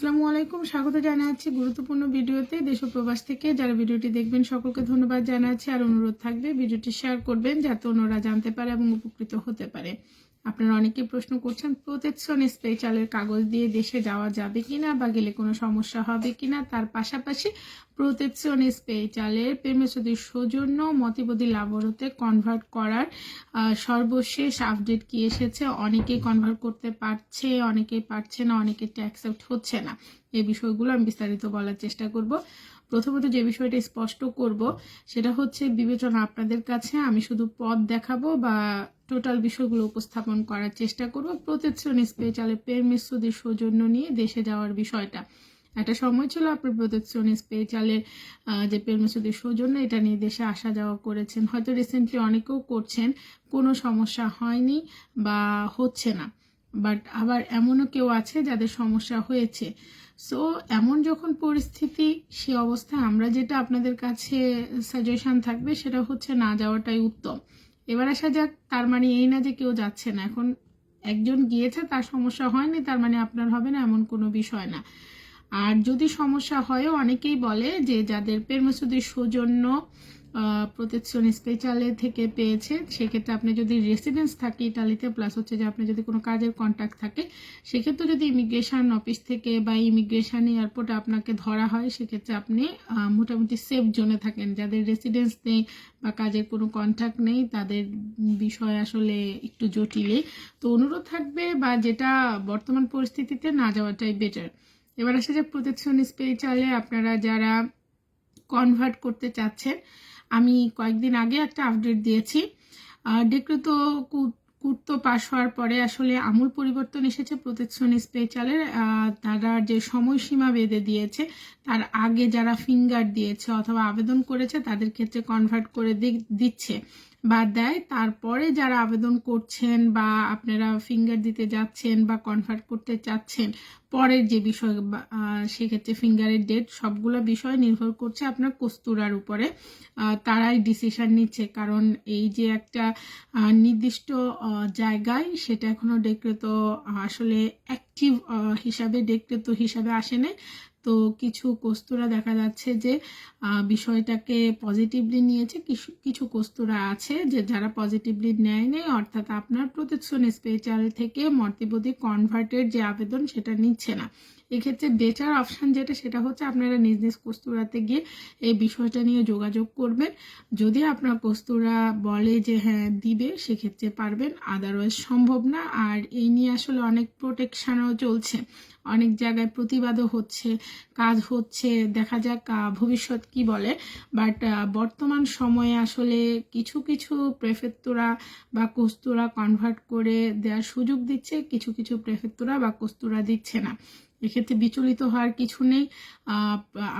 আসসালামু আলাইকুম। স্বাগত জানাচ্ছি গুরুত্বপূর্ণ ভিডিওতে। দেশ প্রবাস থেকে যারা ভিডিওটি দেখবেন, সকলকে ধন্যবাদ জানাচ্ছি। আর অনুরোধ থাকবে, ভিডিওটি শেয়ার করবেন, যাতে অন্যরা জানতে পারে এবং উপকৃত হতে পারে। আপনারা অনেকে প্রশ্ন করছেন প্রোটেকশন স্পেশালের কাগজ দিয়ে দেশে যাওয়া যাবে কিনা বা গেলে কোনো সমস্যা হবে কিনা? তার পাশাপাশি প্রোটেকশন স্পেশালের প্রেমসদীর সৌজন্য মতিবদী লাবরতে কনভার্ট করার সর্বশেষ আপডেট কি এসেছে? অনেকেই কনভার্ট করতে পারছে, অনেকেই পারছে না অনেকে অ্যাকসেপ্ট হচ্ছে না। এই বিষয়গুলো আমি বিস্তারিত বলার চেষ্টা করব। প্রথমত যে বিষয়টা স্পষ্ট করব, সেটা হচ্ছে বিবেচনা আপনাদের কাছে। আমি শুধু পদ দেখাবো বা টোটাল বিষয়গুলো উপস্থাপন করার চেষ্টা করব। প্রোটেকশন স্পেশালে পেরমিসুদের সৌজন্য নিয়ে দেশে যাওয়ার বিষয়টা। একটা সময় ছিল আপনার প্রোটেকশন স্পেশালের যে পেরমিসুদের সৌজন্য, এটা নিয়ে দেশে আসা যাওয়া করেছেন। হয়তো রিসেন্টলি অনেকেও করছেন। কোনো সমস্যা হয়নি বা হচ্ছে না। বাট আবার এমনও কেউ আছে যাদের সমস্যা হয়েছে। সো এমন যখন পরিস্থিতি, সে অবস্থায় আমরা যেটা আপনাদের কাছে সাজেশন থাকবে সেটা হচ্ছে না যাওয়াটাই উত্তম। এবার আসা যাক, তার মানে এই না যে কেউ যাচ্ছে না। এখন একজন গিয়েছে, তার সমস্যা হয়নি, তার মানে আপনার হবে না, এমন কোনো বিষয় না। আর যদি সমস্যা হয়ও, অনেকেই বলে যে যাদের পেরমসুদের সৌজন্য প্রোটেকশন স্পেশালে থেকে পেয়েছে। সেক্ষেত্রে আপনি যদি রেসিডেন্স থাকে ইটালিতে প্লাস হচ্ছে যে আপনি যদি কোনো কাজের কন্ট্যাক্ট থাকে, সেক্ষেত্রে যদি ইমিগ্রেশন অফিস থেকে বা ইমিগ্রেশন এয়ারপোর্টে আপনাকে ধরা হয়, সেক্ষেত্রে আপনি মোটামুটি সেফ জোনে থাকেন। যাদের রেসিডেন্স নেই বা কাজের কোনো কন্ট্যাক্ট নেই, তাদের বিষয় আসলে একটু জটিলে তো অনুরোধ থাকবে, বা যেটা বর্তমান পরিস্থিতিতে না যাওয়াটাই বেটার এবার আসে যে প্রোটেকশন স্পেশালে আপনারা যারা কনভার্ট করতে চাচ্ছেন। আমি কয়েকদিন আগে একটা আপডেট দিয়েছি। ডিক্রিত কুর্ত পাশ হওয়ার পরে আসলে আমূল পরিবর্তন এসেছে প্রোটেকশন স্পেশালের তারা যে সময়সীমা বেঁধে দিয়েছে, তার আগে যারা ফিঙ্গার দিয়েছে অথবা আবেদন করেছে, তাদের ক্ষেত্রে কনভার্ট করে দিচ্ছে। বা দেয়। তারপরে যারা আবেদন করছেন বা আপনারা ফিঙ্গার দিতে যাচ্ছেন বা কনভার্ট করতে চাচ্ছেন, পরের যে বিষয় সেক্ষেত্রে ফিঙ্গারের ডেট সবগুলো বিষয় নির্ভর করছে আপনার কস্তুরার উপরে। তারাই ডিসিশন নিচ্ছে। কারণ এই যে একটা নির্দিষ্ট জায়গায় সেটা এখনও ডেক্রেত আসলে অ্যাক্টিভ হিসাবে ডেক্রেত হিসাবে আসে তো কিছু কস্তুরা দেখা যাচ্ছে যে বিষয়টাকে পজিটিভলি নিয়েছে। কিছু কিছু কস্তুরা আছে যে, যারা পজিটিভলি নেয় নেই, অর্থাৎ আপনার প্রোটেকশন স্পেশাল থেকে মর্তিবদী কনভার্টের যে আবেদন সেটা নিচ্ছে না। এক্ষেত্রে বেটার অপশান যেটা সেটা হচ্ছে আপনারা নিজ নিজ কস্তুরাতে গিয়ে এই বিষয়টা নিয়ে যোগাযোগ করবেন। যদি আপনার কস্তুরা বলে যে হ্যাঁ দিবে, সেক্ষেত্রে পারবেন। আদারওয়াইজ সম্ভব না। আর এই নিয়ে আসলে অনেক প্রোটেকশানও চলছে। অনেক জায়গায় প্রতিবাদও হচ্ছে, কাজ হচ্ছে। দেখা যাক ভবিষ্যৎ কি বলে। বাট বর্তমান সময়ে আসলে কিছু কিছু প্রেফেক্তুরা বা কস্তুরা কনভার্ট করে দেওয়ার সুযোগ দিচ্ছে। কিছু কিছু প্রেফেক্তুরা বা কস্তুরা দিচ্ছে না। এক্ষেত্রে বিচলিত হওয়ার কিছু নেই।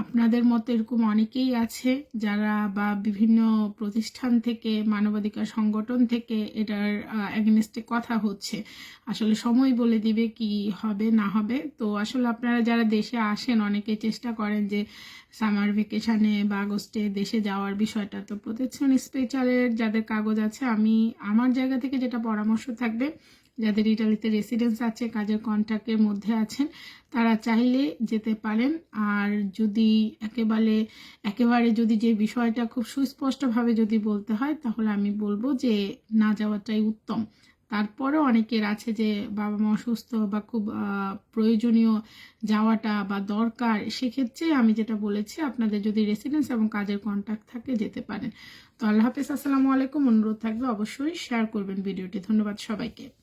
আপনাদের মতো এরকম অনেকেই আছে যারা বা বিভিন্ন প্রতিষ্ঠান থেকে, মানবাধিকার সংগঠন থেকে এটার এগেনস্টে কথা হচ্ছে। আসলে সময় বলে দিবে কি হবে, না হবে। তো আসলে আপনারা যারা দেশে আসেন, অনেকে চেষ্টা করেন যে সামার ভেকেশানে বা আগস্টে দেশে যাওয়ার বিষয়টা। তো প্রোটেকশন স্পেশালের যাদের কাগজ আছে, আমি আমার জায়গা থেকে যেটা পরামর্শ থাকবে, যাদের ইটালিতে রেসিডেন্স আছে, কাজের কন্ট্রাক্টের মধ্যে আছেন তারা চাইলে যেতে পারেন। আর যদি একেবারে একেবারে যদি যে বিষয়টা খুব সুস্পষ্টভাবে যদি বলতে হয়, তাহলে আমি বলব যে না যাওয়াটাই উত্তম। তারপরেও অনেকের আছে যে বাবা মা অসুস্থ বা খুব প্রয়োজনীয় যাওয়াটা বা দরকার, সেক্ষেত্রে আমি যেটা বলেছি, আপনাদের যদি রেসিডেন্স এবং কাজের কন্ট্যাক্ট থাকে যেতে পারেন। তো আল্লাহ হাফিজ, আসসালামু আলাইকুম। অনুরোধ থাকবে অবশ্যই শেয়ার করবেন ভিডিওটি। ধন্যবাদ সবাইকে।